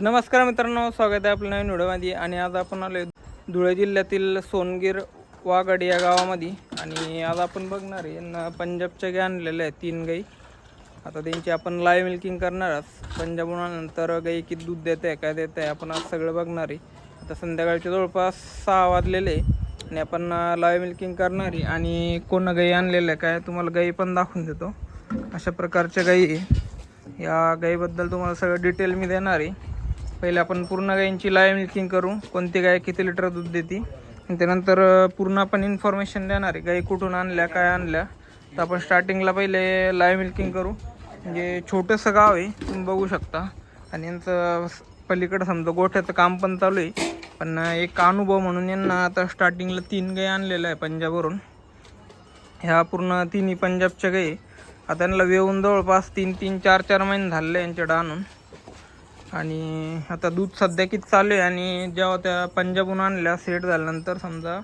नमस्कार मित्रांनो स्वागत आहे आपल्या नवीन व्हिडिओमध्ये. आणि आज आपण आलो धुळे जिल्ह्यातील सोनगीर वागड या गावामध्ये. आणि आज आपण बघणार आहे यांना पंजाबच्या गाई आणलेल्या आहेत तीन गाई. आता त्यांची आपण लाईव्ह मिल्किंग करणार आहोत. पंजाबहून आल्यानंतर गाई किती दूध देत आहे काय देत आहे आपण आज सगळं बघणार आहे. आता संध्याकाळचे जवळपास सहा वाजलेले आहे. आणि आपण लाईव्ह मिल्किंग करणार आहे. आणि कोण गाई आणलेलं आहे काय तुम्हाला गाई पण दाखवून देतो. अशा प्रकारच्या गाई आहे. या गाईबद्दल तुम्हाला सगळं डिटेल मी देणार आहे. पहिले आपण पूर्ण गायींची लाईव्ह मिल्किंग करू. कोणती गाय किती लिटर दूध देते? आणि त्यानंतर पूर्ण आपण इन्फॉर्मेशन देणार आहे गाई कुठून आणल्या काय आणल्या. तर आपण स्टार्टिंगला पहिले लाईव्ह मिल्किंग करू. म्हणजे छोटंसं गाव आहे तुम्ही बघू शकता. आणि यांचं पलीकडं समजा गोठ्याचं काम पण चालू आहे. पण एक अनुभव म्हणून यांना आता स्टार्टिंगला तीन गाई आणलेलं आहे पंजाबवरून. ह्या पूर्ण तिन्ही पंजाबच्या गाई आहे. आता त्यांना वेऊन जवळपास तीन तीन चार चार महिने झाले यांच्याकडं आणून. आणि आता दूध सध्या किती चालू आहे आणि जेव्हा त्या पंजाबहून आणल्या सेट झाल्यानंतर समजा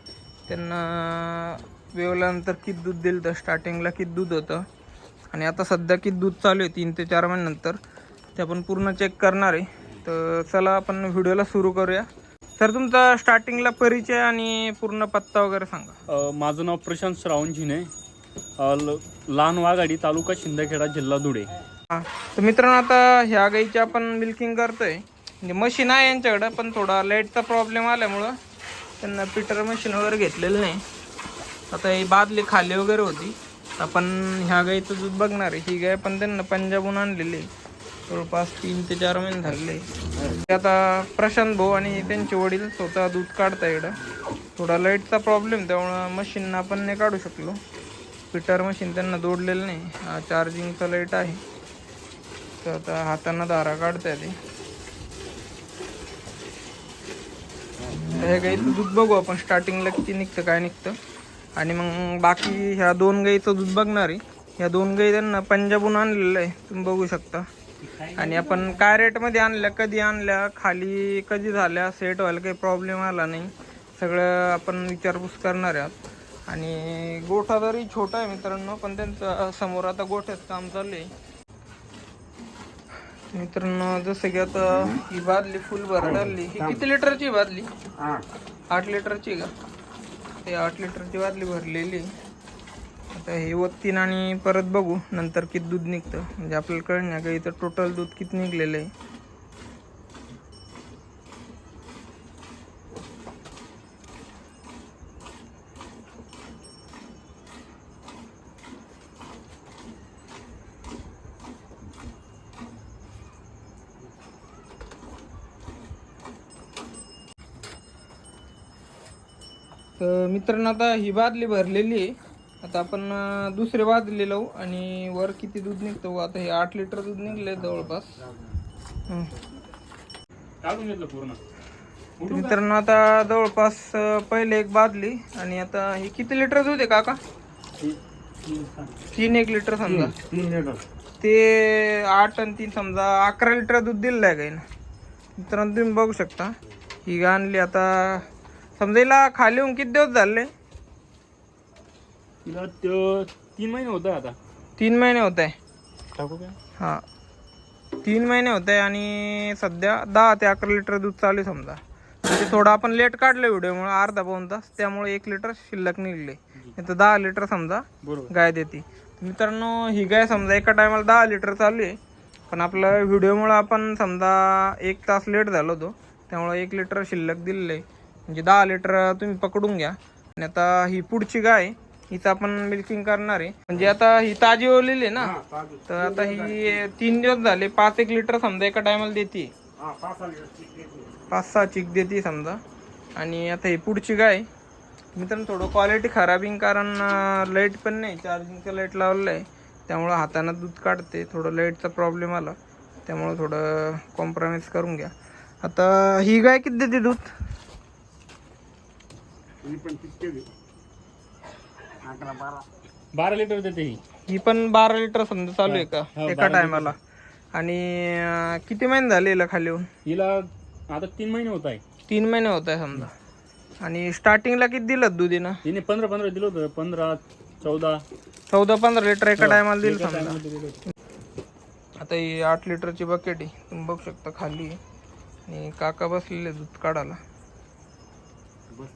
त्यांना वेवल्यानंतर किती दूध दिलं तर स्टार्टिंगला किती दूध होतं? आणि आता सध्या किती दूध चालू आहे? तीन ते चार महिन्यानंतर. ते आपण पूर्ण चेक करणार आहे. तर चला आपण व्हिडिओला सुरू करूया. तर तुमचा स्टार्टिंगला परिचय आणि पूर्ण पत्ता वगैरे सांगा. माझं नाव प्रशांत श्रावणजीने लहान वाघाडी तालुका शिंदखेडा जिल्हा धुळे. तर मित्रांनो आता ह्या गाईची आपण मिल्किंग करतोय. म्हणजे मशीन आहे यांच्याकडं पण थोडा लाईटचा प्रॉब्लेम आल्यामुळं त्यांना पिटर मशीन वगैरे घेतलेलं नाही. आता ही बादली खाली वगैरे होती. आपण ह्या गाईचं दूध बघणार आहे. ही गाय पण त्यांना पंजाबहून आणलेली आहे. जवळपास तीन ते चार महिने झालेले आता प्रशांत भाऊ आणि त्यांचे वडील स्वतः दूध काढता इकडं. थोडा लाईटचा प्रॉब्लेम त्यामुळं मशीन आपण नाही काढू शकलो. पिटर मशीन त्यांना जोडलेलं नाही. हा चार्जिंगचा लाइट आहे. तर आता हातानं दारा काढता ते. हे गाईचं दूध बघू आपण. स्टार्टिंगला किती निघतं काय निघतं. आणि मग बाकी ह्या दोन गाईचं दूध बघणार आहे. ह्या दोन गाई त्यांना पंजाबहून आणलेलं आहे. तुम्ही बघू शकता. आणि आपण काय रेटमध्ये आणल्या कधी आणल्या खाली कधी झाल्या सेट व्हायला काही प्रॉब्लेम आला नाही. सगळं आपण विचारपूस करणार आहोत. आणि गोठा जरी छोटा आहे मित्रांनो पण त्यांचं समोर आता गोठ्यात काम चालू आहे. मित्रांनो जसं की आता ही बादली फुल भरडली. ही किती लिटरची बादली? आठ लिटरची का? ते आठ लिटरची बादली भरलेली. आता हे वत्तीन आणि परत बघू नंतर किती दूध निघतं. म्हणजे आपल्याला कळणार का इथं टोटल दूध किती निघलेलं आहे. तर मित्रांनो आता ही बादली भरलेली आहे. आता आपण दुसरी बादली लावू आणि वर किती दूध निघतं आता हे आठ लिटर दूध निघले जवळपास. हं. मित्रांनो आता जवळपास पहिले एक बादली आणि आता हे किती लिटर दूध आहे काका? तीन एक लिटर समजा. ते आठ आणि तीन समजा अकरा लिटर दूध दिलेलं आहे काही मित्रांनो तुम्ही बघू शकता. ही आणली आता समजा हिला खाली होऊन किती दिवस झाले? तिला त्यो तीन महिने होतं आता. तीन महिने होत आहे. टाकू काय? हा. तीन महिने होत आहे आणि सध्या दहा ते अकरा लिटर दूध चालू आहे समजा. म्हणजे थोडं आपण लेट काढलं व्हिडिओमुळे अर्धा पाऊन तास त्यामुळे एक लिटर शिल्लक निघले. नाही तर दहा लिटर समजा बरोबर. गाय देते. मित्रांनो ही गाय समजा एका टायमाला दहा लिटर चालू आहे. पण आपलं व्हिडिओमुळे आपण समजा एक तास लेट झालो होतो त्यामुळे एक लिटर शिल्लक दिलेलं आहे. म्हणजे दहा लिटर तुम्ही पकडून घ्या. आणि आता ही पुढची गाय हिचं आपण मिल्किंग करणार आहे. म्हणजे आता ही ताजी ओलेली आहे ना? तर आता ही तीन दिवस झाले पाच एक लिटर समजा एका टायमाला देते पाच सहा चिक देते समजा. आणि आता ही पुढची गाय मित्रांनो थोडं क्वालिटी खराबिंग कारण लाइट पण नाही. चार्जिंगचं लाइट लावलेलं आहे त्यामुळं हातानं दूध काढते. थोडं लाईटचा प्रॉब्लेम आला. त्यामुळं थोडं कॉम्प्रोमाइज करून घ्या. आता ही गाय किती देते दूध? बारा. लिटर देते ही. ही पण बारा लिटर समजा चालू आहे का? हो, एका टायमाला. आणि अं, किती महिने झाले हिला खाली येऊन? हिला आता तीन महिने होत आहे. तीन महिने होत आहे समजा. आणि स्टार्टिंगला किती दिलं दूध हिनं? हिने पंधरा पंधरा दिलं होतं. पंधरा चौदा. चौदा पंधरा लिटर एका टायमाला दिलं समजा. टायमाला दिलं होतं. आता ही आठ लिटरची बकेट आहे. तुम्ही बघू शकता खाली. आहे. आणि काका बसलेले दूध काढायला.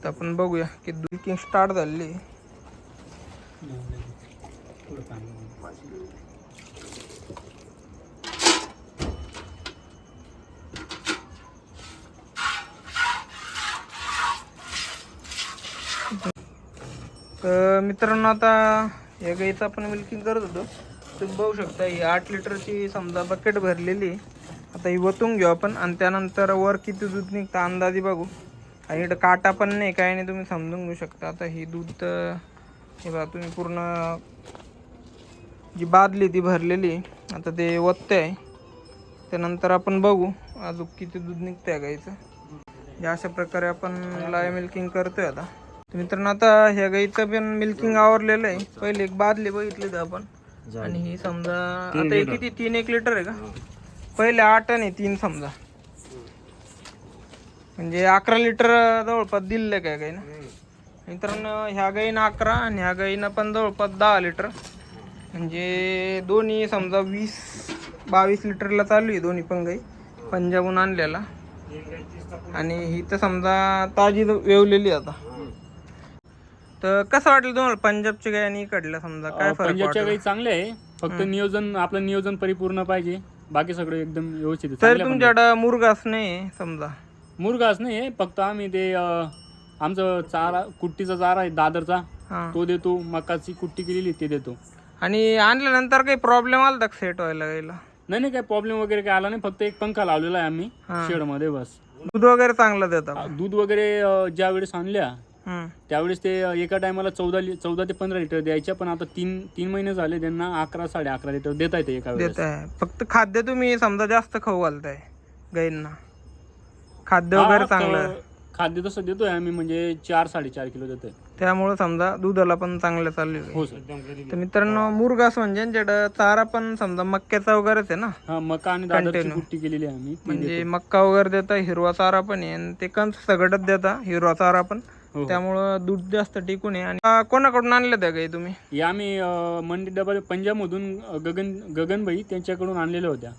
तर आपण बघूया की दूध स्टार्ट झालेली तर मित्रांनो आता या गाईचं आपण मिल्किंग करत होतो. तुम्ही बघू शकता ही आठ लिटरची समजा बकेट भरलेली आता ही वतून घेऊ आपण आणि त्यानंतर वर किती दूध निघतं अंदाजे बघू. आणि इकडं काटा पण नाही काय नाही तुम्ही समजून घेऊ शकता. आता ही दूध हे बघा तुम्ही पूर्ण जी बादली ती भरलेली आहे. आता ते वत्ते आहे त्यानंतर आपण बघू अजून किती दूध निघतंय या गाईचं या अशा प्रकारे आपण लाय मिल्किंग करतोय आता. तर मित्रांनो आता ह्या गाईचं पण मिल्किंग आवरलेलं आहे. पहिले एक बादली बघितली होती आपण. आणि ही समजा आता किती? तीन एक लिटर आहे का? पहिले आठ आणि तीन समजा. म्हणजे अकरा लिटर जवळपास दिलेलं काय गाईनं मित्रांनो ह्या गाईनं अकरा आणि ह्या गाईनं पण जवळपास दहा लिटर. म्हणजे दोन्ही समजा वीस बावीस लिटरला चालू आहे दोन्ही पण गाई पंजाबहून आणलेला. आणि ही तर समजा ताजी वेवलेली आता. तर कसं वाटलं तुम्हाला पंजाबची गाय आणि इकडलं समजा? काय पंजाबच्या काही चांगले आहे. फक्त नियोजन आपलं नियोजन परिपूर्ण पाहिजे. बाकी सगळं एकदम व्यवस्थित तुमच्याकडं मुरगास नाही समजा. मुरघास नाही आहे फक्त आम्ही ते आमचं चारा कुट्टीचा चारा आहे दादरचा. हा. तो देतो मकाची कुट्टी केलेली ते देतो. आणि आणल्यानंतर काही प्रॉब्लेम आला का सेट व्हायला गायला नाही नाही काही प्रॉब्लेम वगैरे काय आला नाही फक्त एक पंखा लावलेला आहे आम्ही. शेडमध्ये बस. दूध वगैरे चांगलं देतात. दूध वगैरे अं, ज्या वेळेस आणल्या हम्म. त्यावेळेस ते अं, एका टायमाला चौदा लि- चौदा ते पंधरा लिटर द्यायच्या पण आता तीन तीन महिने झाले त्यांना अकरा साडे अकरा लिटर देता येते एका वेळेस. देत आहे फक्त खाद्य तुम्ही समजा जास्त खाऊ घालताय गाईंना. खाद्य वगैरे चांगलं. खाद्य तसं देतोय आम्ही म्हणजे चार साडेचार किलो देतोय. त्यामुळे समजा दुधाला पण चांगलं चालू आहे. हो सर. तर मित्रांनो मुरगास म्हणजे चारा पण समजा मक्याचा वगैरेच आहे ना? हा मका आणि दादरची Continue. कुट्टी केलेली आहे आम्ही ती म्हणजे मक्का वगैरे देता हिरवा चारा पण आहे आणि ते कंस सगळंच देता हिरवा चारा पण. हो, हो. त्यामुळं दूध जास्त टिकून आहे. आणि अं, कोणाकडून आणलं त्या गाई तुम्ही? हे आम्ही अं, मंडी डबल पंजाबमधून अं, गगन गगनबाई त्यांच्याकडून आणलेल्या होत्या.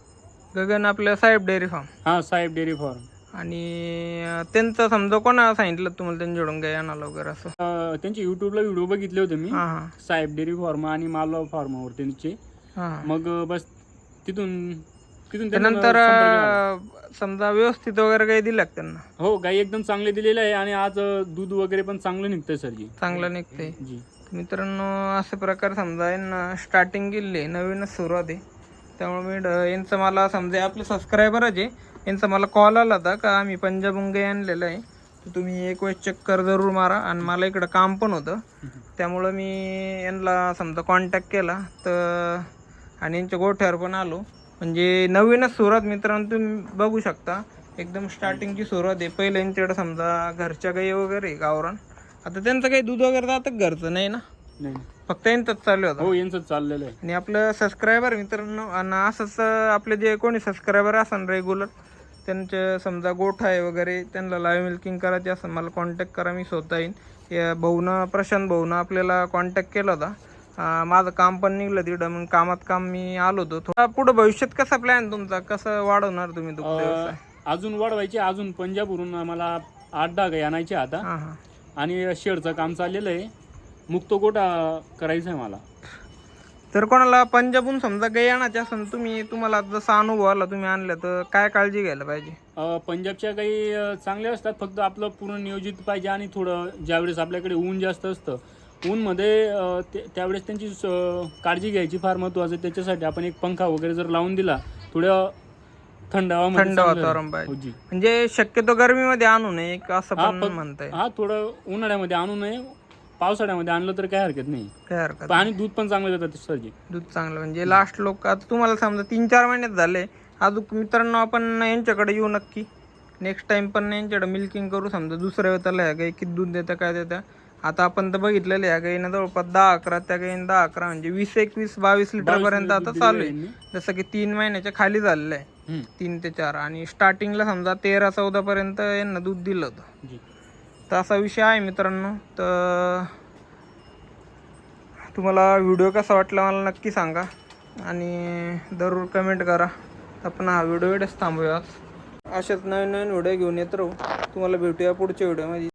गगन आपल्या साहेब डेअरी फार्म. हा साहेब डेअरी फार्म. आणि त्यांचं समजा कोणा सांगितलं तुम्हाला त्यांच्याकडून गाई आणायला वगैरे असं. अं, त्यांचे युट्यूबला व्हिडिओ बघितले होते मी. हां हां. साहेब डेअरी फार्म आणि मालवा फार्मावर त्यांचे. हां. हां मग अं, बस तिथून तिथून त्यांना त्यानंतर संपर्क झाला. अं, समजा व्यवस्थित वगैरे काही दिलं का त्यांना? हो गाई एकदम चांगले दिलेले आहे आणि आज अं, दूध वगैरे पण चांगलं निघतंय सर जी. चांगलं निघते जी. मित्रांनो असे प्रकार समजा यांना स्टार्टिंग केली नवीनच सुरुवात आहे. त्यामुळे मी ड- यांचं मला समजा आपले सबस्क्रायबरच आहे यांचा मला कॉल आला होता का आम्ही पंजाब गाई आणलेलं आहे. तर तुम्ही एक वेळेस चक्कर जरूर मारा. आणि मला इकडं काम पण होतं. त्यामुळं मी यांना समजा कॉन्टॅक्ट केला. तर आणि यांच्या गोठ्यावर पण आलो. म्हणजे नवीनच सुरुवात मित्रांनो तुम्ही बघू शकता. एकदम स्टार्टिंगची सुरुवात आहे. पहिले यांच्याकडे समजा घरच्या गाई वगैरे गावरान. आता त्यांचं काही दूध वगैरे जातं घरचं? नाही ना? नाही. फक्त यांचंच चालू होतं हो यांचं चाललेलं आहे. आणि आपलं सबस्क्रायबर मित्रांनो आणि असंच आपले जे कोणी सबस्क्रायबर असन रेग्युलर त्यांचे समजा गोठा आहे वगैरे त्यांना लाईव्ह मिल्किंग करायची असेल मला कॉन्टॅक्ट करा मी स्वतः येईन. या भाऊनं प्रशांत भाऊनं आपल्याला कॉन्टॅक्ट केला होता. माझं काम पण निघलं तिकडं मग कामात काम मी आलो होतो. थोडा पुढं भविष्यात कसा प्लॅन तुमचा? कसं वाढवणार तुम्ही दुग्ध व्यवसाय? अं, अजून वाढवायचे अजून पंजाबवरून आम्हाला आठ दहा गाई आणायचे आता. हां हां. आणि शेडचं काम चाललेलं आहे. मुक्त गोटा करायचा आहे मला. तर कोणाला पंजाबहून समजा गाई आणायची असेल तुम्ही तुम्हाला जसा अनुभव आला तुम्ही आणलं तर काय काळजी घ्यायला पाहिजे? अं, पंजाबच्या गाई अं, चांगल्या असतात फक्त आपलं पूर्ण नियोजित पाहिजे आणि थोडं ज्यावेळेस आपल्याकडे ऊन जास्त असतं ऊनमध्ये अं, ते- त्यावेळेस त्यांची स- काळजी घ्यायची फार महत्त्वाचं आहे. त्याच्यासाठी आपण एक पंखा वगैरे जर लावून दिला थोडं थंड हवामध्ये थंड चांगलं वातावरण राहील. पाहिजे. हो जी. म्हणजे शक्यतो गरमीमध्ये आणू नये एक असं हा, पण फक्त- म्हणताय हा थोडं उन्हाळ्यामध्ये आणू नये. पावसाळ्यामध्ये आणलं तर काही हरकत नाही. काय हरकत आणि दूध पण चांगलं देतात सरजी. दूध चांगलं म्हणजे लास्ट लोक आता तुम्हाला समजा तीन चार महिन्यात झाले अजून मित्रांनो आपण यांच्याकडे येऊ नक्की. नेक्स्ट टाइम पण यांच्याकडे मिल्किंग करू समजा दुसऱ्या वेळेला ह्या गाई किती दूध देतं काय देतं आता आपण तर बघितलेलं ह्या गाईनं जवळपास दहा अकरा त्या गाईनं दहा अकरा म्हणजे वीस एकवीस बावीस लिटर पर्यंत आता चालू आहे. जसं की तीन महिन्याच्या खाली झालेलं आहे. तीन ते चार. आणि स्टार्टिंगला समजा तेरा चौदा पर्यंत यांना दूध दिलं होतं. तर असा विषय आहे मित्रांनो. तर तुम्हाला व्हिडिओ कसा वाटला मला नक्की सांगा. आणि जरूर कमेंट करा. आपण हा व्हिडिओ इकडेच थांबूया असेच नवीन नवीन व्हिडिओ घेऊन येत राहू. तुम्हाला भेटूया पुढच्या व्हिडिओमध्ये.